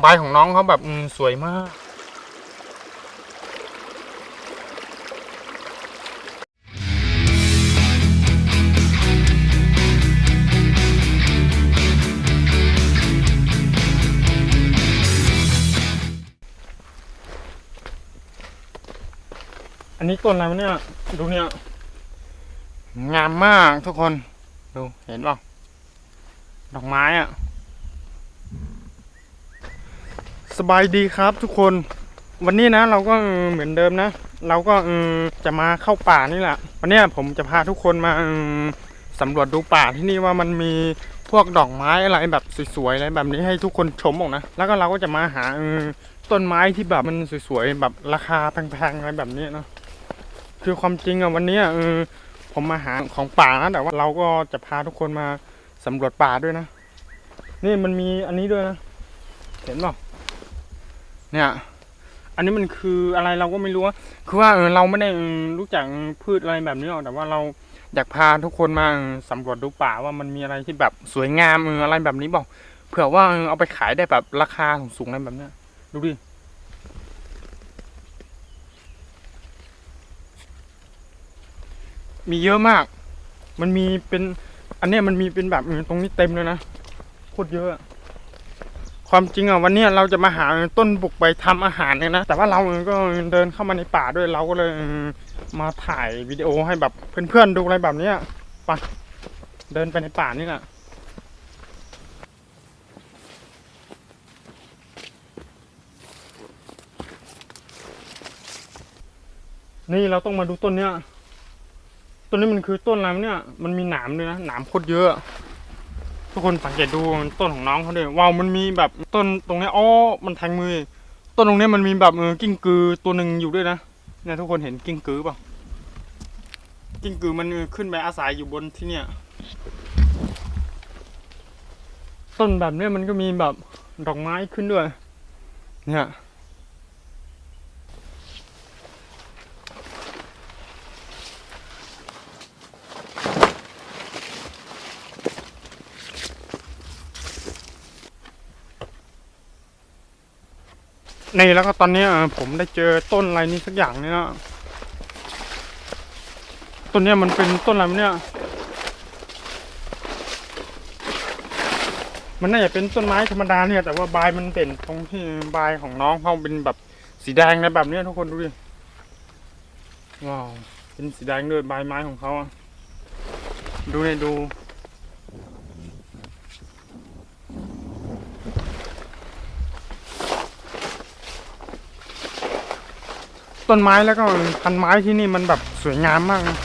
ใบของน้องเขาแบบอืสวยมาก อันนี้ต้นอะไรวะเนี่ย ดูเนี่ย งามมากทุกคน ดูเห็นเปล่าดอกไม้อะ สบายดีครับทุกคน วันนี้นะเราก็เหมือนเดิมนะ เราก็จะมาเข้าป่านี่แหละ วันนี้ผมจะพาทุกคนมาสำรวจดูป่าที่นี่ว่ามันมีพวกดอกไม้อะไรแบบสวยๆอะไรแบบนี้ให้ทุกคนชมออกนะ แล้วก็เราก็จะมาหาต้นไม้ที่แบบมันสวยๆแบบราคาแพงๆอะไรแบบนี้เนาะคือความจริงอะวันนี้เออผมมาหาของป่านะแต่ว่าเราก็จะพาทุกคนมาสำรวจป่าด้วยนะ นี่มันมีอันนี้ด้วยนะ เห็นเปล่า เนี่ย อันนี้มันคืออะไรเราก็ไม่รู้ว่าคือว่าเออเราไม่ได้รู้จักพืชอะไรแบบนี้หรอกแต่ว่าเราอยากพาทุกคนมาสำรวจดูป่าว่ามันมีอะไรที่แบบสวยงามเอออะไรแบบนี้เปล่าเผื่อว่าเอาไปขายได้แบบราคาสูงๆอะไรแบบเนี้ยดูดิมีเยอะมาก มันมีเป็น อันเนี้ยมันมีเป็นแบบตรงนี้เต็มเลยนะ โคตรเยอะ ความจริงอะวันนี้เราจะมาหาต้นบุกไปทำอาหารเนี่ยนะ แต่ว่าเราก็เดินเข้ามาในป่าด้วยเราก็เลยมาถ่ายวิดีโอให้แบบเพื่อนๆดูอะไรแบบเนี้ยไปเดินไปในป่านี่แหละนี่เราต้องมาดูต้นเนี้ย ต้นนี้มันคือต้นอะไรเนี่ย มันมีหนามด้วยนะ หนามโคตรเยอะ ทุกคนสังเกตดูต้นของน้องเขาด้วยว้าวมันมีแบบต้นตรงเนี้ยอ๋อมันแทงมือ ต้นตรงเนี้ยมันมีแบบเออกิ้งกือตัวหนึ่งอยู่ด้วยนะเนี่ยทุกคนเห็นกิ้งกือเปล่ากิ้งกือมันขึ้นไปอาศัยอยู่บนที่เนี่ย ต้นแบบเนี้ยมันก็มีแบบดอกไม้ขึ้นด้วย เนี่ย นี่แล้วก็ตอนนี้ผมได้เจอต้นอะไรนี่สักอย่างเนี่ยนะต้นเนี้ยมันเป็นต้นอะไรเนี่ย มันน่าจะเป็นต้นไม้ธรรมดาเนี่ย แต่ว่าใบมันเด่นตรงที่ใบของน้องเขาเป็นแบบสีแดงนะแบบเนี้ยทุกคนดูดิว้าวเป็นสีแดงด้วยใบไม้ของเขาดูเนี่ยดู ต้นไม้แล้วก็พันไม้ที่นี่มันแบบสวยงามมากนะ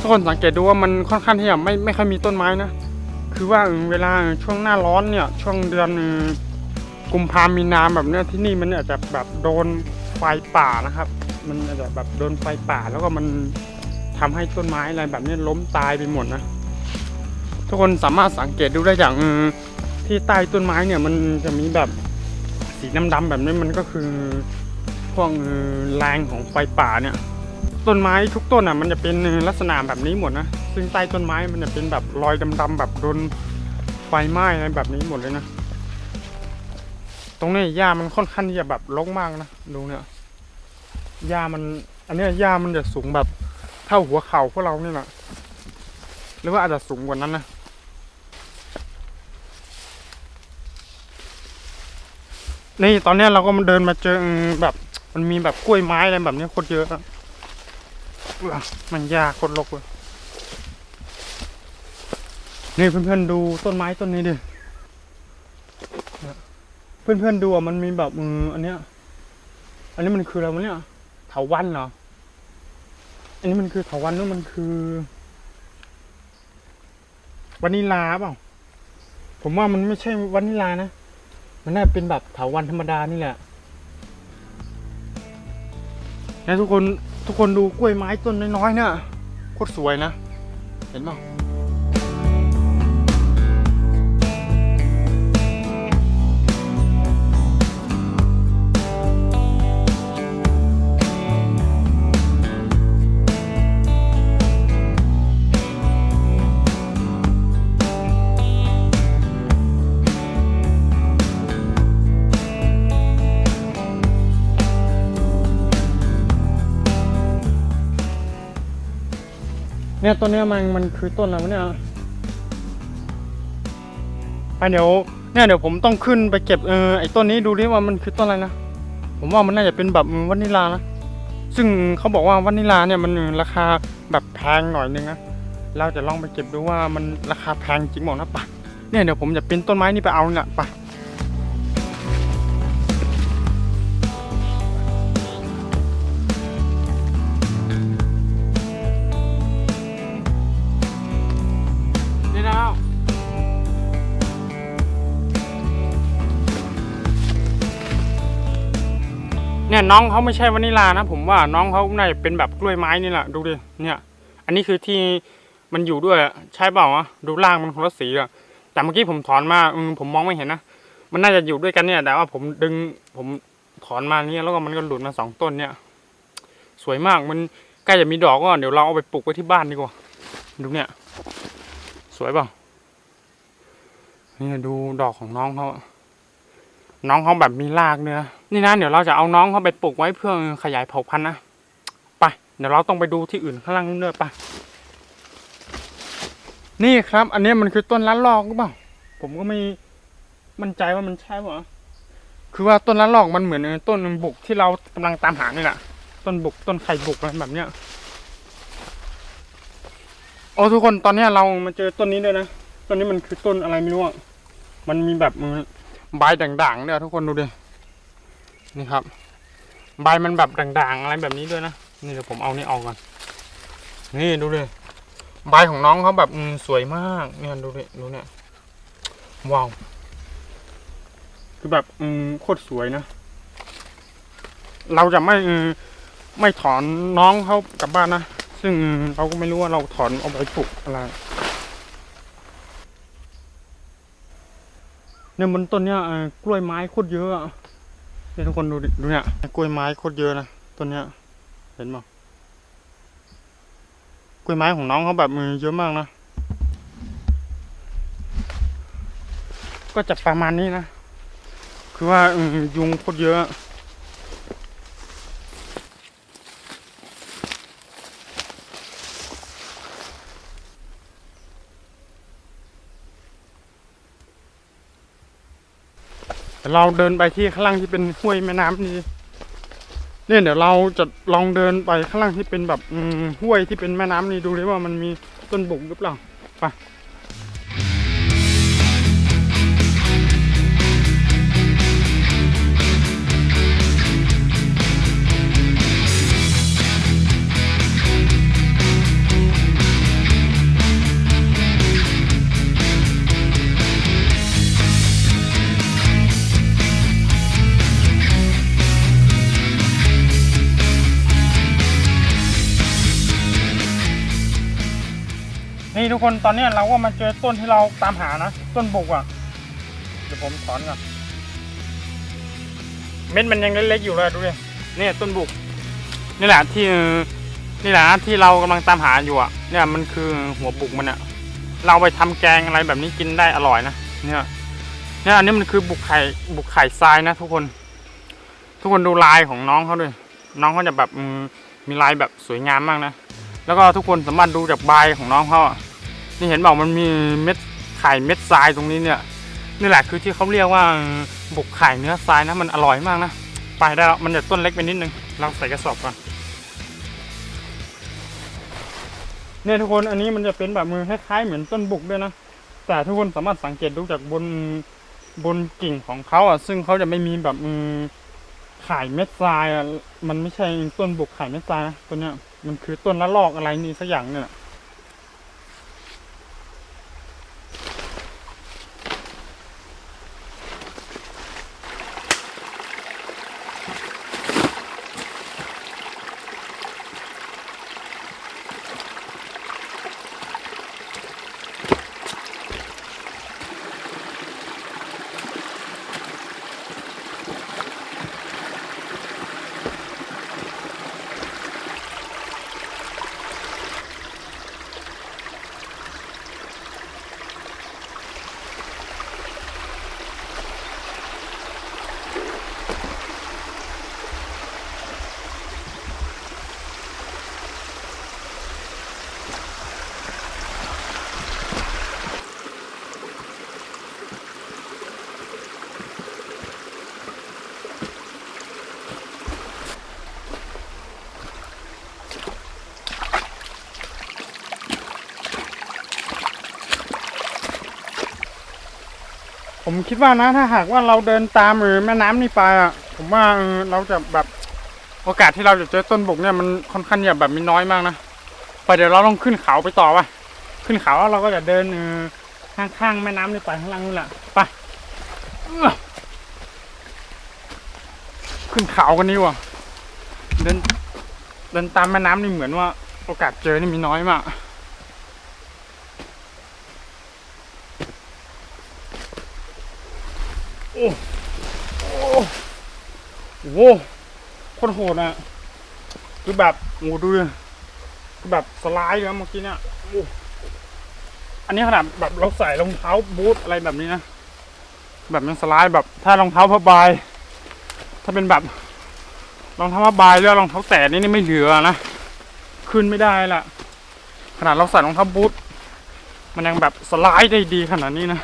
ทุกคนสังเกตดูว่ามันค่อนข้างที่จะไม่ไม่ค่อยมีต้นไม้นะ คือว่าเวลาช่วงหน้าร้อนเนี่ย ช่วงเดือนกุมภามีนาแบบเนี้ยที่นี่มันอาจจะแบบโดนไฟป่านะครับ มันอาจจะแบบโดนไฟป่าแล้วก็มัน ทำให้ต้นไม้อะไรแบบนี้ล้มตายไปหมดนะทุกคนสามารถสังเกตดูได้จากเออที่ใต้ต้นไม้เนี่ยมันจะมีแบบสีดำๆแบบนี้มันก็คือพวกเออแรงของไฟป่าเนี่ย ต้นไม้ทุกต้นอะ มันจะเป็นลักษณะแบบนี้หมดนะซึ่งใต้ต้นไม้มันจะเป็นแบบรอยดำๆแบบโดนไฟไหม้อะไรแบบนี้หมดเลยนะตรงนี้หญ้ามันค่อนข้างที่จะแบบรกมากนะดูเนี่ยหญ้ามัน อันนี้หญ้ามันจะสูงแบบ เท่าหัวเข่าพวกเรานี่แหละหรือว่าอาจจะสูงกว่านั้นนะนี่ตอนนี้เราก็มาเดินมาเจอแบบมันมีแบบกล้วยไม้อะไรแบบนี้โคตรเยอะอะมันยากโคตรรกเลยนี่เพื่อนๆดูต้นไม้ต้นนี้ดิ เพื่อนๆดูอะมันมีแบบมืออันเนี้ย อันนี้มันคืออะไรวะเนี่ยเถาวันเหรอ อันนี้มันคือเถาวันนู้นมันคือวานิลาเปล่า ผมว่ามันไม่ใช่วานิลานะ มันน่าเป็นแบบเถาวันธรรมดานี่แหละนะทุกคนทุกคนดูกล้วยไม้ต้นน้อยๆเนี่ยโคตรสวยนะ เห็นเปล่า เนี่ยต้นเนี้ยมันมันคือต้นอะไรวะเนี่ยไปเดี๋ยวเนี่ยเดี๋ยวผมต้องขึ้นไปเก็บเออไอ้ต้นนี้ดูดิว่ามันคือต้นอะไรนะผมว่ามันน่าจะเป็นแบบวานิลานะซึ่งเขาบอกว่าวานิลาเนี่ยมันราคาแบบแพงหน่อยนึงนะเราจะลองไปเก็บดูว่ามันราคาแพงจริงบอกนะปะเนี่ยเดี๋ยวผมจะปีนต้นไม้นี่ไปเอาเนี่ยไป น้องเขาไม่ใช่วานิลานะ ผมว่าน้องเขาน่าจะเป็นแบบกล้วยไม้นี่แหละดูดิเนี่ย อันนี้คือที่มันอยู่ด้วยใช่เปล่าวะดูล่างมันคนละสีอะแต่เมื่อกี้ผมถอนมาอืมผมมองไม่เห็นนะมันน่าจะอยู่ด้วยกันเนี่ย แต่ว่าผมดึงผมถอนมาเนี่ยแล้วก็มันก็หลุดมาสองต้นเนี่ย สวยมากมันใกล้จะมีดอกก็เดี๋ยวเราเอาไปปลูกไว้ที่บ้านดีกว่าดูเนี่ย สวยเปล่านี่ดูดอกของน้องเขาอะ น้องเขาแบบมีรากเนื้อนี่นะเดี๋ยวเราจะเอาน้องเขาไปปลูกไว้เพื่อขยายเผ่าพันธุ์นะไปเดี๋ยวเราต้องไปดูที่อื่นข้างล่างนู่นด้วยไปนี่ครับ อันนี้มันคือต้นล้านลอกหรือเปล่าผมก็ไม่มั่นใจว่ามันใช่เปล่าคือว่าต้นล้านลอกมันเหมือนต้นบุกที่เรากำลังตามหานี่แหละต้นบุกต้นไข่บุกอะไรแบบเนี้ยโอ้ทุกคนตอนนี้เรามาเจอต้นนี้ด้วยนะต้นนี้มันคือต้นอะไรไม่รู้อะมันมีแบบมือ ใบด่างๆเนี่ยทุกคนดูดิ นี่ครับ ใบมันแบบด่างๆอะไรแบบนี้ด้วยนะ นี่เดี๋ยวผมเอานี่ออกก่อน นี่ดูดิ ใบของน้องเขาแบบสวยมากเนี่ยดูดิดูเนี่ย ว้าว คือแบบอืมโคตรสวยนะ เราจะไม่ไม่ถอนน้องเขากลับบ้านนะ ซึ่งเราก็ไม่รู้ว่าเราถอนเอาไปปลูกอะไร เนี่ยบนต้นเนี้ยกล้วยไม้โคตรเยอะเนี่ยทุกคนดูดูเนี่ยกล้วยไม้โคตรเยอะนะต้นเนี้ย เห็นมั้กล้วยไม้ของน้องเขาแบบมือเยอะมากนะก็จะประมาณนี้นะ คือว่ายุงโคตรเยอะ เราเดินไปที่ข้างล่างที่เป็นห้วยแม่น้ำนี่เนี่ยเดี๋ยวเราจะลองเดินไปข้างล่างที่เป็นแบบอืห้วยที่เป็นแม่น้ำนี่ดูเลยว่ามันมีต้นบุกหรือเปล่าไป ทุกคนตอนนี้เราก็มาเจอต้นที่เราตามหานะต้นบุกอะ เดี๋ยวผมถอนก่อนเม็ดมันยังเล็กๆอยู่เลยดูดิเนี่ยต้นบุก นี่แหละที่นี่แหละที่เรากำลังตามหาอยู่อะ เนี่ยมันคือหัวบุกมันอะ เราไปทำแกงอะไรแบบนี้กินได้อร่อยนะเนี่ยเนี่ยอันนี้มันคือบุกไข่บุกไข่ทรายนะ ทุกคน ทุกคนดูลายของน้องเขาด้วย น้องเขาจะแบบมีลายแบบสวยงามมากนะแล้วก็ทุกคนสามารถดูจากใบของน้องเขาอะ นี่เห็นบอกมันมีเม็ดไข่เม็ดทรายตรงนี้เนี่ยนี่แหละคือที่เขาเรียกว่าบุกไข่เนื้อทรายนะมันอร่อยมากนะไปได้แล้วมันจะต้นเล็กไปนิดนึงเราใส่กระสอบก่อนเนี่ยทุกคนอันนี้มันจะเป็นแบบมือคล้ายๆเหมือนต้นบุกด้วยนะแต่ทุกคนสามารถสังเกตดูจากบนบนกิ่งของเขาอะ ซึ่งเขาจะไม่มีแบบมือไข่เม็ดทรายอะมันไม่ใช่ต้นบุกไข่เม็ดทรายนะตัวเนี้ยมันคือต้นละลอกอะไรนี่สักอย่างเนี่ย ผมคิดว่านะถ้าหากว่าเราเดินตามเออแม่น้ำนี่ไปอะผมว่าเราจะแบบโอกาสที่เราจะเจอต้นบุกเนี่ยมันค่อนข้างจะแบบมีน้อยมากนะไปเดี๋ยวเราต้องขึ้นเขาไปต่อไปขึ้นเขาแล้วเราก็จะเดินเออข้างๆแม่น้ำนี่ไปข้างล่างนู่นแหละไปขึ้นเขากันนี่ว่ะเดินเดินตามแม่น้ำนี่เหมือนว่า โอกาสเจอนี่มีน้อยมาก โอ้โหโคตรโหดอะคือแบบโอ้ดูดิคือแบบสไลด์เลยนะเมื่อกี้เนี่ยโอ้อันนี้ขนาดแบบเราใส่รองเท้าบูทอะไรแบบนี้นะแบบมันสไลด์แบบ ถ้ารองเท้าผ้าใบถ้าเป็นแบบรองเท้าผ้าใบหรือรองเท้าแตะนี่นี่ไม่เหลือนะขึ้นไม่ได้ละขนาดเราใส่รองเท้าบูทมันยังแบบสไลด์ได้ดีขนาดนี้นะ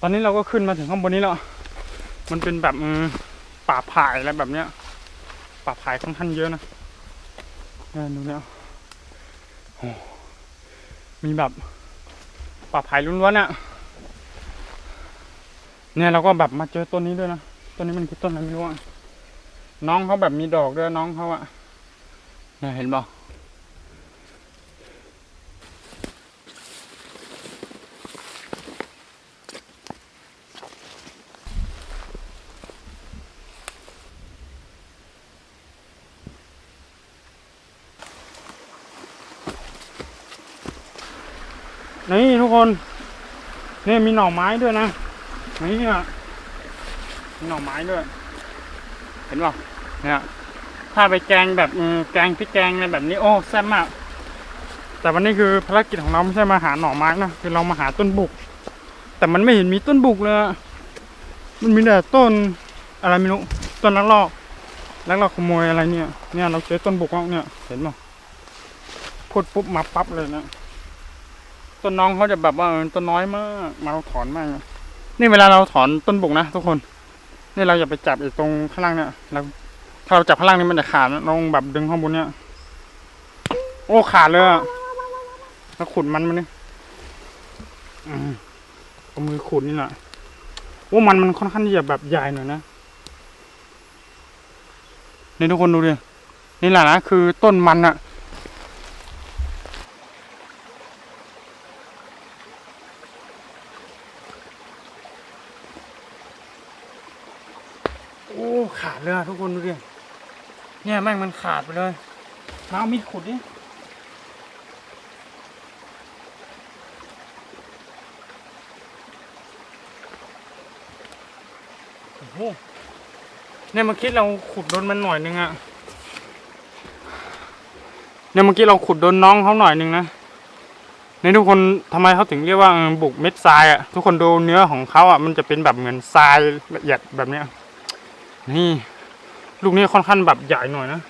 ตอนนี้เราก็ขึ้นมาถึงข้างบนนี้แล้ว มันเป็นแบบป่าไผ่อะไรแบบเนี้ย ป่าไผ่ค่อนข้างเยอะนะนี่ดูเนี่ยมีแบบป่าไผ่ล้วนๆอะเนี่ยเราก็แบบมาเจอต้นนี้ด้วยนะ ต้นนี้มันคือต้นอะไรไม่รู้อะ น้องเขาแบบมีดอกด้วยน้องเขาอะเนี่ยเห็นบ่นี่ ทุกคนนี่มีหน่อไม้ด้วยนะนี่อะมีหน่อไม้ด้วย เห็นป่ะเนี่ยถ้าไปแกงแบบแกงพริกแกงอะไรแบบนี้โอ้แซ่บมาก แต่วันนี้คือภารกิจของเราไม่ใช่มาหาหน่อไม้นะคือเรามาหาต้นบุก แต่มันไม่เห็นมีต้นบุกเลยอะมันมีแต่ต้นอะไรไม่รู้ต้นลักลอกลักลอกขโมยอะไรเนี่ย เนี่ยเราเจอต้นบุกแล้วเนี่ย เห็นป่ะพูดปุ๊บมาปั๊บเลยนะ ต้นน้องเขาจะแบบว่าต้นน้อยมากมาเราถอนมาก นี่เวลาเราถอนต้นบุกนะทุกคน นี่เราอย่าไปจับไอ้ตรงข้างล่างเนี่ยเราถ้าเราจับข้างล่างนี่มันจะขาดลองแบบดึงข้างบนเนี่ย โอ้ขาดเลยอะแล้วขุดมันมันนี่อืมเอามือขุดนี่แหละโอ้มันมันค่อนข้างที่จะแบบใหญ่หน่อยนะนี่ทุกคนดูดินี่แหละนะคือต้นมันอะโอ้ ขาดเลยอะทุกคนดูดิเนี่ยแม่งมันขาดไปเลยมาเอามีดขุดดิโอ้โหเนี่ยเมื่อกี้เราขุดโดนมันหน่อยนึงอะเนี่ยเมื่อกี้เราขุดโดนน้องเขาหน่อยนึงนะเนี่ยทุกคนทำไมเขาถึงเรียกว่าเออบุกเม็ดทรายอะทุกคนดูเนื้อของเขาอะมันจะเป็นแบบเหมือนทรายละเอียดแบบเนี้ย นี่ ลูกนี้ค่อนข้างแบบใหญ่หน่อยนะ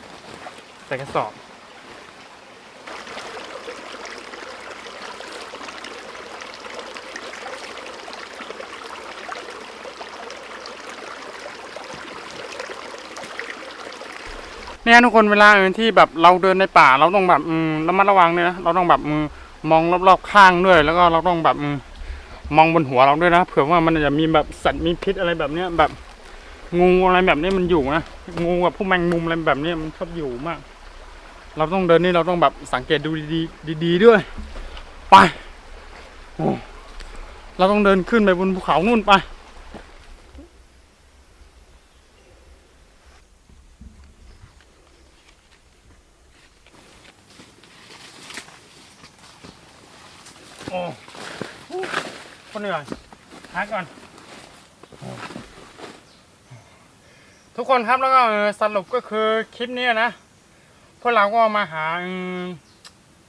แต่กระสอบ เนี่ยทุกคนเวลาเออที่แบบเราเดินในป่า เราต้องแบบอืมระมัดระวังเลยนะเราต้องแบบมือมองรอบๆข้างด้วย แล้วก็เราต้องแบบมองบนหัวเราด้วยนะเผื่อว่ามันจะมีแบบสัตว์มีพิษอะไรแบบเนี้ยแบบ งูอะไรแบบนี้มันอยู่นะงูแบบพวกแมงมุมอะไรแบบนี้มันชอบอยู่มาก เราต้องเดินนี่เราต้องแบบสังเกตดูดีๆดีๆด้วย ไปเราต้องเดินขึ้นไปบนภูเขานู่นไปโอ้คนเหนื่อยพักก่อน ทุกคนครับแล้วก็สรุปก็คือคลิปนี้นะ พวกเราก็มาหา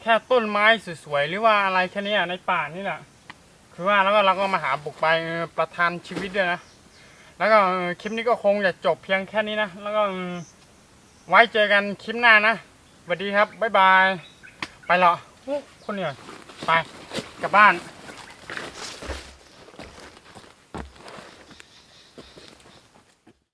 แค่ต้นไม้สวยๆหรือว่าอะไรแค่นี้ในป่านี่แหละคือว่าแล้วก็เราก็มาหาบุกไปประทานชีวิตด้วยนะ แล้วก็คลิปนี้ก็คงจะจบเพียงแค่นี้นะ แล้วก็ไว้เจอกันคลิปหน้านะสวัสดีครับบ๊ายบาย ไปละโอ้คนเหนื่อยไปกลับบ้าน